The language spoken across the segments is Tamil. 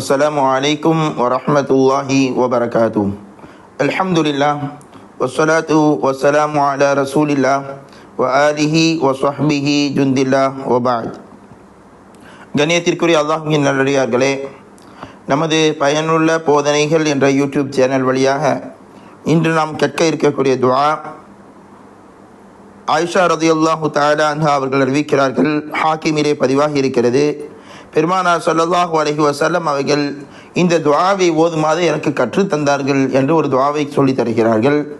السلام عليكم ورحمة الله وبركاته الحمد لله والصلاة والسلام على رسول الله وآله وصحبه جند الله وبعد கண்ணியத்திற்குரிய அல்லாஹின் நல்லடியார்களே நமது பயனுள்ள போதனைகள் என்ற யூடியூப் சேனல் வழியாக இன்று நாம் கேட்க இருக்கக்கூடிய துவா ஆயிஷா ரதியுல்லாஹு தாலா அன்ஹா அவர்கள் அறிவிக்கிறார்கள் ஹாக்கிமிலே பதிவாகி இருக்கிறது பெருமானார் ஸல்லல்லாஹு அலைஹி வசல்லம் அவர்கள் இந்த துவாவை ஓதுமாறு எனக்கு கற்றுத் தந்தார்கள் என்று ஒரு துவாவை சொல்லித் தருகிறார்கள்.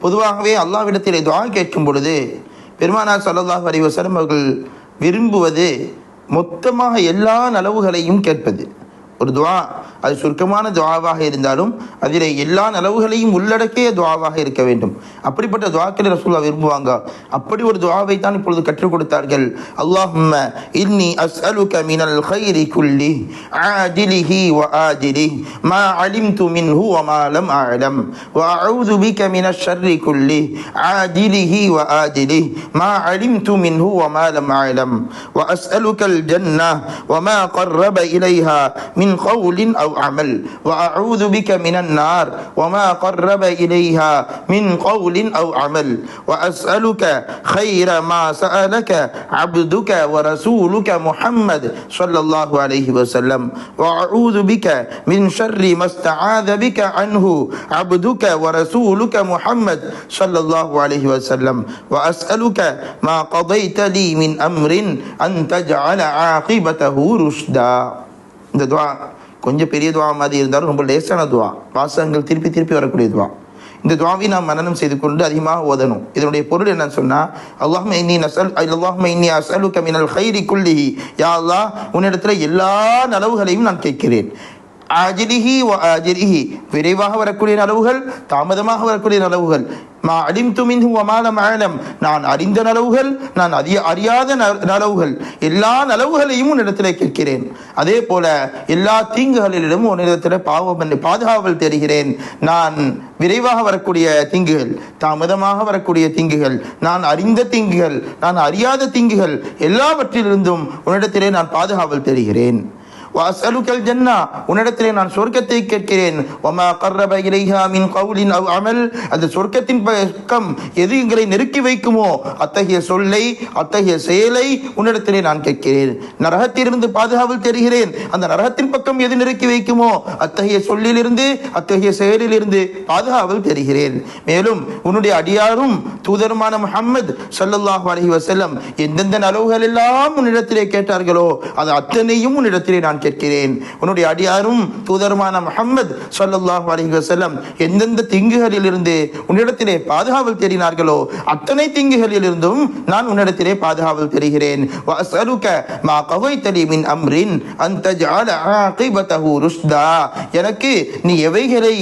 பொதுவாகவே அல்லாஹ்விடத்திலே துவா கேட்கும் பொழுது பெருமானார் ஸல்லல்லாஹு அலைஹி வஸல்லம் அவர்கள் விரும்புவது மொத்தமாக எல்லா நலவுகளையும் கேட்பது. ஒரு துவா அது சுருக்கமான துவாவாக இருந்தாலும் அதில் எல்லா நலவுகளையும் உள்ளடக்கிய துவாவாக இருக்க வேண்டும் அப்படிப்பட்ட துவாக்களை ரசூல்லா விரும்புவாங்க அப்படி ஒரு துவாவை தான் இப்பொழுது கற்றுக் கொடுத்தார்கள் அல்லாஹும்ம இன்னி அஸ்அலுக மினல் கைரி குல்லி ஆஜிலிஹி வ ஆஜிலிஹி மா அலிம்து மின்ஹு வ மா லம் அஅலம் வ அஊது பிக மினஷ் ஷர்ரி குல்லி ஆஜிலிஹி வ ஆஜிலிஹி மா அலிம்து மின்ஹு வ மா லம் அஅலம் வ அஸ்அலுக அல் ஜன்னah வ மா قرب إليها من قول أو عمل. وأعوذ بك من النار وما قرب إليها من قول أو عمل. وأسألك خير ما سألك عبدك ورسولك محمد صلى الله عليه وسلم. وأعوذ بك من شر ما استعاذ بك عنه عبدك ورسولك محمد صلى الله عليه وسلم. وأسألك ما قضيت لي من أمر أن تجعل عاقبته رشدا. இந்த துவா கொஞ்சம் பெரிய துவா மாதிரி இருந்தாலும் ரொம்ப லேசான துவா. வாசகங்கள் திருப்பி திருப்பி வரக்கூடிய துவா. இந்த துவாவை நாம் மனநம் செய்து கொண்டு அதிகமாக ஓதணும். இதனுடைய பொருள் என்னன்னு சொன்னால் அல்லாஹ் இன்னி நசல் அல்லாஹ் இன்னி அசலு மினல் ஹைரி குல்லிஹி. யா அல்லா உன்னிடத்தில் எல்லா நலவுகளையும் நான் கேட்கிறேன். ஆஜிலிஹி வ விரைவாக வரக்கூடிய நலவுகள் தாமதமாக வரக்கூடிய நலவுகள். மா அடிம் துமின்ஹு வமாலம் நான் அறிந்த நலவுகள் நான் அறிய அறியாத நலவுகள். எல்லா நலவுகளையும் உன்னிடத்தில் கேட்கிறேன். அதே போல எல்லா தீங்குகளிலும் உன்னிடத்தில் பாவம் பாதுகாவல் தெரிகிறேன் நான் விரைவாக வரக்கூடிய தீங்குகள் தாமதமாக வரக்கூடிய தீங்குகள் நான் அறிந்த தீங்குகள் நான் அறியாத தீங்குகள் எல்லாவற்றிலிருந்தும் உன்னிடத்திலே நான் பாதுகாவல் தெரிகிறேன் வாசலுக்கல் ஜன்னா உன்னிடத்திலே நான் சொர்க்கத்தை கேட்கிறேன். ஒமா கர்ரப இலைஹா மின் கவுலின் அவ் அமல் அந்த சொர்க்கத்தின் பக்கம் எது எங்களை நெருக்கி வைக்குமோ அத்தகைய சொல்லை அத்தகைய செயலை உன்னிடத்திலே நான் கேட்கிறேன். நரகத்திலிருந்து பாதுகாவல் தெரிகிறேன் அந்த நரகத்தின் பக்கம் எது நெருக்கி வைக்குமோ அத்தகைய சொல்லிலிருந்து அத்தகைய செயலிலிருந்து பாதுகாவல் தெரிகிறேன் மேலும் உன்னுடைய அடியாரும் தூதருமான முஹம்மது சல்லல்லாஹ் அலஹி வசல்லம் எந்தெந்த நலவுகள் எல்லாம் உன்னிடத்திலே கேட்டார்களோ அது அத்தனையும் உன்னிடத்திலே நான் கேட்கிறேன். உன்னுடைய அடியாரும் தூதருமான முகமது சொல்லல்லாஹ் அலைஹி வஸல்லம் எந்தெந்த தீங்குகளிலிருந்து உன்னிடத்திலே பாதுகாவல் தேடினார்களோ அத்தனை தீங்குகளிலிருந்தும் நான் உன்னிடத்திலே பாதுகாவல் தெரிகிறேன் அம்ரின் அன் எனக்கு நீ எவைகளை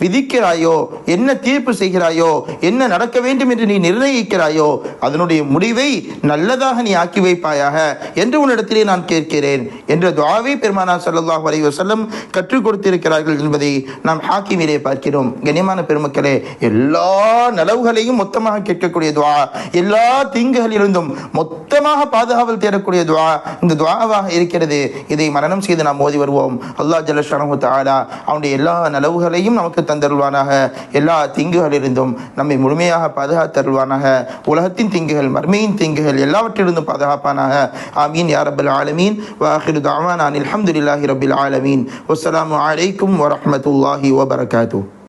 விதிக்கிறாயோ? என்ன தீர்ப்பு செய்கிறாயோ? என்ன நடக்க வேண்டும் என்று நீ நிர்ணயிக்கிறாயோ? அதனுடைய முடிவை நல்லதாக நீ ஆக்கி வைப்பாயாக என்று உன்னிடத்திலே நான் கேட்கிறேன் என்ற துவாவை பெருமானா சல்லாஹ் அலைஹி கற்றுக் கொடுத்திருக்கிறார்கள் என்பதை நாம் ஹாக்கிமிலே பார்க்கிறோம். கண்ணியமான பெருமக்களே எல்லா நலவுகளையும் மொத்தமாக கேட்கக்கூடிய துவா எல்லா தீங்குகளிலிருந்தும் மொத்தமாக பாதுகாவல் தேடக்கூடிய துவா இந்த துவாவாக இருக்கிறது. இதை மரணம் செய்து நாம் ஓதி வருவோம். அல்லாஹ் ஜலஷ் தாலா அவனுடைய எல்லா நலவுகளையும் நமக்கு தந்தருள்வானாக. எல்லா தீங்குகளிலிருந்தும் நம்மை முழுமையாக பாதுகாத்தருள்வானாக. உலகத்தின் தீங்குகள் மர்மையின் தீங்குகள் எல்லாவற்றிலிருந்தும் பாதுகாப்பானாக. ஆமீன். யா ஆலமீன். வாஹிரு தாவான் அனில் அல்ஹம்துலில்லாஹி ரப்பில் ஆலமீன். வஸ்ஸலாமு அலைக்கும் வரமத்துல்லாஹி வபரகாத்துஹ்